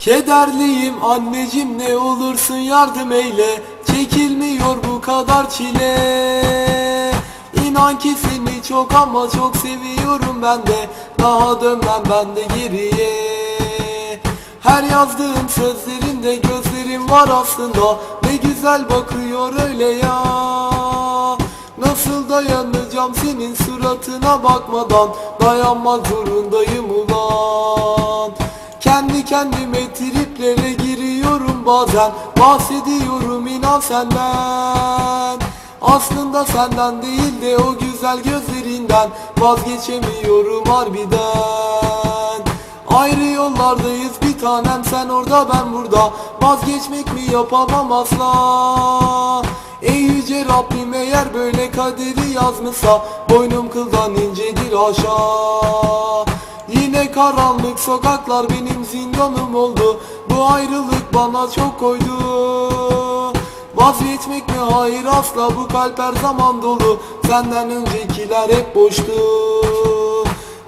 Kederliyim anneciğim ne olursun yardım eyle. Çekilmiyor bu kadar çile. İnan ki seni çok ama çok seviyorum ben de. Daha dönmem ben de geriye. Her yazdığım sözlerinde gözlerim var aslında. Ne güzel bakıyor öyle ya. Nasıl dayanacağım senin suratına bakmadan? Dayanmak zorundayım ulan bazen Bahsediyorum inan senden. Aslında senden değil de o güzel gözlerinden Vazgeçemiyorum harbiden. Ayrı yollardayız bir tanem sen orada ben burada. Vazgeçmek mi yapamam asla? Ey yüce Rabbim eğer böyle kaderi yazmışsa Boynum kıldan incedir aşağı Yine karanlık sokaklar benim zindanım oldu. Bu ayrılık bana çok koydu. Vazgeçmek mi? Hayır asla. Bu kalp her zaman dolu. Senden öncekiler hep boştu.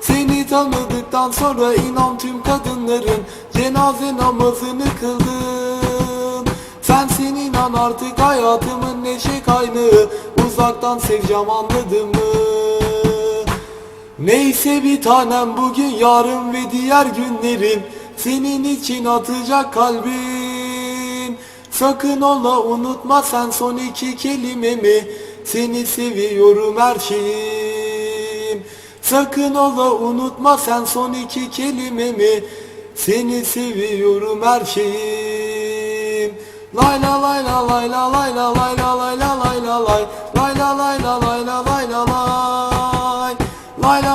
Seni tanıdıktan sonra inan tüm kadınların Cenaze namazını kıldım Sen senin an artık hayatımın neşe kaynağı. Uzaktan seveceğim anladın mı? Neyse bir tanem bugün yarın ve diğer günlerim Senin için atacak kalbim Sakın ola unutma sen son iki kelimemi Seni seviyorum her şeyim Sakın ola unutma sen son iki kelimemi Seni seviyorum her şeyim Lay la lay la lay la lay la lay la lay la lay la lay la lay la lay la